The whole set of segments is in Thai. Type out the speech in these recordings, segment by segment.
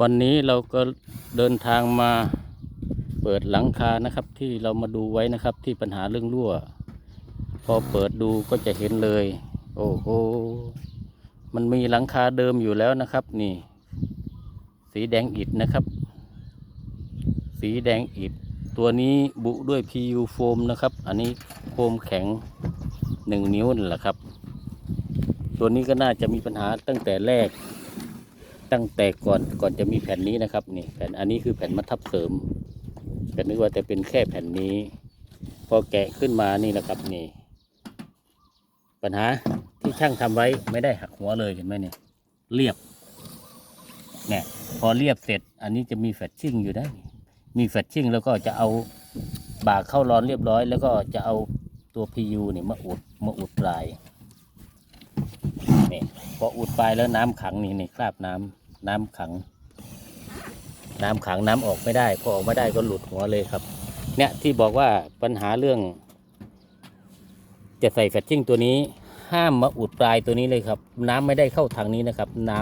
วันนี้เราก็เดินทางมาเปิดหลังคานะครับ ที่เรามาดูไว้นะครับ ที่ปัญหาเรื่องรั่ว พอเปิดดูก็จะเห็นเลย โอ้โหมันมีหลังคาเดิมอยู่แล้วนะครับ นี่ สีแดงอิฐนะครับ สีแดงอิฐตัวนี้บุด้วย PU โฟมนะครับ อันนี้โฟมแข็งหนึ่งนิ้วนั่นแหละครับ ตัวนี้ก็น่าจะมีปัญหาตั้งแต่แรก ตั้งแต่ก่อนก่อนจะมีแผ่นนี้นะครับนี่แผ่นอันนี้คือแผ่นมัดทับเสริมก็นึกว่าจะเป็นแค่แผ่นนี้ พอแกะขึ้นมานี่นะครับนี่ ปัญหาที่ช่างทำไว้ไม่ได้หักหัวเลยเห็นไหมเนี่ยเรียบเนี่ยพอเรียบเสร็จ อันนี้จะมีแฟตชิ่งอยู่ได้มีแฟตชิ่งแล้วก็จะเอาบากเข้าร้อนเรียบร้อย แล้วก็จะเอาตัว PU เนี่ยมาอุดมาอุดปลายนี่พออุดปลายแล้วน้ำขังนี่นี่คราบน้ำ น้ำขัง น้ำขังน้ำออกไม่ได้พอออกไม่ได้ก็หลุดหัวเลยครับ เนี่ยที่บอกว่าปัญหาเรื่อง จะใส่แฟตชิ่งตัวนี้ ห้ามมาอุดปลายตัวนี้เลยครับ น้ำไม่ได้เข้าทางนี้นะครับ น้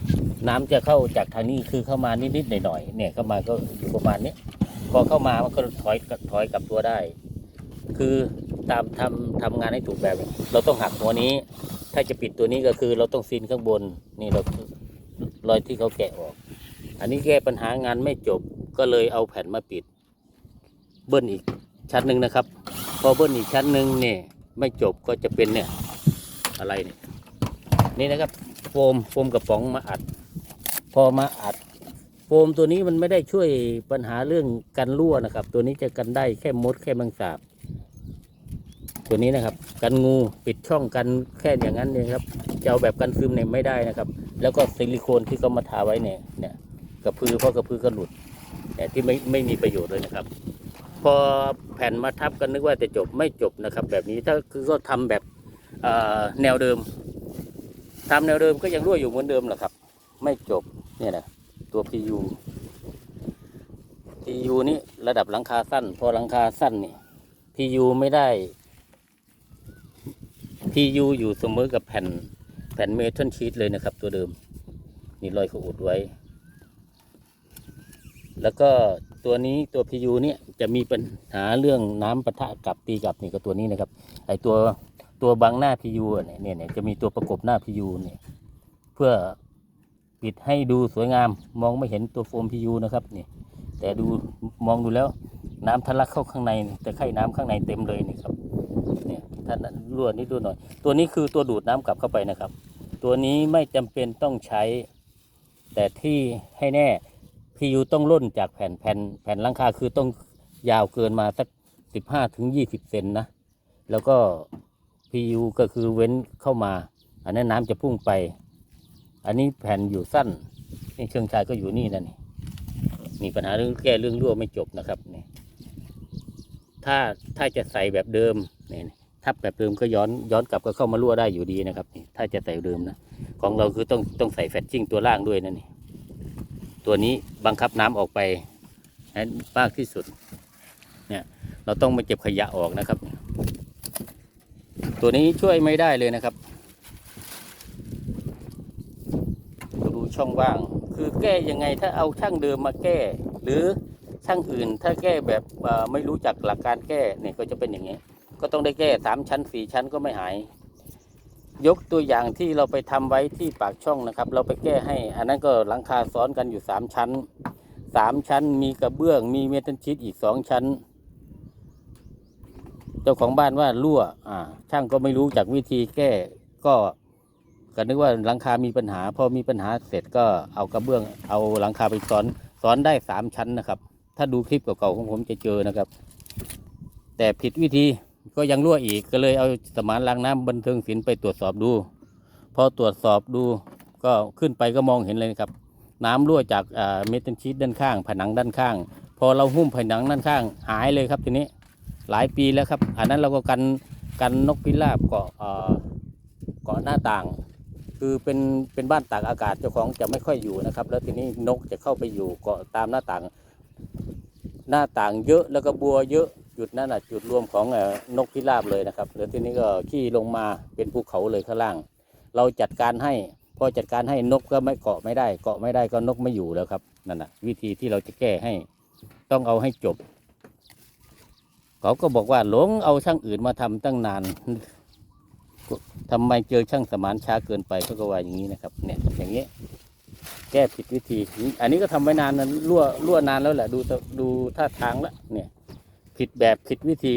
ำน้ำจะเข้าจากทางนี้คือเข้ามานิดๆหน่อยๆเนี่ยเข้ามาก็อยู่ประมาณนี้พอเข้ามามันก็ถอยถอยกลับตัวได้ คือตามทำทำงานให้ถูกแบบ เราต้องหักหัวนี้ ถ้าจะปิดตัวนี้ก็คือเราต้องซีนข้างบนนี่เรา รอยที่เขาแกะออก อันนี้แก้ปัญหางานไม่จบก็เลยเอาแผ่นมาปิด เบิ้ลอีกชั้นหนึ่งนะครับ พอเบิ้ลอีกชั้นหนึ่งเนี่ยไม่จบก็จะเป็นเนี่ยอะไรเนี่ยนี่นะครับโฟมโฟมกระป๋องมาอัด พอมาอัด โฟมตัวนี้มันไม่ได้ช่วยปัญหาเรื่องกันรั่วนะครับ ตัวนี้จะกันได้แค่มดแค่แมงสาบตัวนี้นะครับ กันงูปิดช่องกันแค่อย่างนั้นเองครับจะเอาแบบกันซึมเนี่ยไม่ได้นะครับ แล้วก็ซิลิโคนที่เขามาทาไว้เนี่ยเนี่ยกระพือเพราะกระพือก็หลุดเนี่ยที่ไม่ไม่มีประโยชน์เลยนะครับ พอแผ่นมาทับกันนึกว่าจะจบไม่จบนะครับ แบบนี้ถ้าคือก็ทำแบบแนวเดิมทำแนวเดิมก็ยังรั่วอยู่เหมือนเดิมแหละครับ ไม่จบเนี่ยนะตัว PU PU นี่ระดับหลังคาสั้น พอหลังคาสั้นนี่ PU ไม่ได้ PU อยู่เสมอกับแผ่น แผ่นเมทัลชีตเลยนะครับ ตัวเดิม นี่รอยเขาอุดไว้ แล้วก็ตัวนี้ตัว PU เนี่ยจะมีปัญหาเรื่องน้ำปะทะกับตีกับนี่ก็ตัวนี้นะครับ ไอตัวตัวบังหน้า PU อะเนี่ยเนี่ยเนี่ยจะมีตัวประกบหน้า PU เนี่ยเพื่อปิดให้ดูสวยงามมองไม่เห็นตัวโฟม PU นะครับนี่แต่ดูมองดูแล้วน้ำทะลักเข้าข้างในแต่ไข่น้ำข้างในเต็มเลยนี่ครับเนี่ย ถ้านรั่วนิดดูหน่อย ตัวนี้คือตัวดูดน้ำกลับเข้าไปนะครับ ตัวนี้ไม่จำเป็นต้องใช้ แต่ที่ให้แน่ PU ต้องล่นจากแผ่นแผ่นแผ่นลังคาคือต้องยาวเกินมาสักสิบห้าถึงยี่สิบเซนนะ แล้วก็ PU ก็คือเว้นเข้ามา อันนั้นน้ำจะพุ่งไป อันนี้แผ่นอยู่สั้นนี่เชิงชายก็อยู่นี่นั่นนี่นี่ปัญหาเรื่องแก้เรื่องรั่วไม่จบนะครับนี่ถ้าถ้าจะใส่แบบเดิมนี่ ทับแบบเดิมก็ย้อนย้อนกลับก็เข้ามารั่วได้อยู่ดีนะครับนี่ถ้าจะใส่เดิมนะของเราคือต้องต้องใส่แฟตชิ่งตัวล่างด้วยนั่นนี่ตัวนี้บังคับน้ำออกไปให้มากที่สุดเนี่ยเราต้องมาเก็บขยะออกนะครับ ตัวนี้ช่วยไม่ได้เลยนะครับดูช่องว่าง คือแก้ยังไงถ้าเอาช่างเดิมมาแก้ หรือช่างอื่นถ้าแก้แบบไม่รู้จักหลักการแก้เนี่ยก็จะเป็นอย่างนี้ ก็ต้องได้แก้สามชั้นสี่ชั้นก็ไม่หาย ยกตัวอย่างที่เราไปทำไว้ที่ปากช่องนะครับ เราไปแก้ให้ อันนั้นก็หลังคาซ้อนกันอยู่สามชั้นสามชั้น มีกระเบื้อง มีเมทัลชีตอีกสองชั้น เจ้าของบ้านว่ารั่ว อ่า ช่างก็ไม่รู้จากวิธีแก้ก็ก็นึกว่าหลังคามีปัญหา พอมีปัญหาเสร็จก็เอากระเบื้อง เอาหลังคาไปซ้อนซ้อนได้สามชั้นนะครับ ถ้าดูคลิปเก่าๆของผมจะเจอนะครับ แต่ผิดวิธี ก็ยังรั่วอีกก็เลยเอาสมานรางน้ำบันเทิงศิลป์ไปตรวจสอบดู พอตรวจสอบดูก็ขึ้นไปก็มองเห็นเลยครับ น้ำรั่วจากเมทัลชีตด้านข้าง ผนังด้านข้าง พอเราหุ้มผนังด้านข้าง หายเลยครับทีนี้หลายปีแล้วครับ อันนั้นเราก็กันกันนกพิราบเกาะเกาะหน้าต่าง คือเป็นเป็นบ้านตากอากาศเจ้าของจะไม่ค่อยอยู่นะครับ แล้วทีนี้นกจะเข้าไปอยู่เกาะตามหน้าต่าง หน้าต่างเยอะแล้วก็บัวเยอะ จุดนั้นอะจุดรวมของนกพิราบเลยนะครับแล้วทีนี้ก็ขี้ลงมาเป็นภูเขาเลยข้างล่าง เราจัดการให้พอจัดการให้นกก็ไม่เกาะไม่ได้ เกาะไม่ได้ก็นกไม่อยู่แล้วครับนั่นนะวิธีที่เราจะแก้ให้ ต้องเอาให้จบ เขาก็บอกว่าหลงเอาช่างอื่นมาทำตั้งนานทำไมเจอช่างสมานช้าเกินไปเขาก็ว่าอย่างนี้นะครับ เนี่ย อย่างเงี้แก้ผิดวิธี อันนี้ก็ทำไว้นานนะรั่วรั่วนานแล้วแหละดูดูท่าทางแล้วเนี่ย ผิดแบบผิดวิธี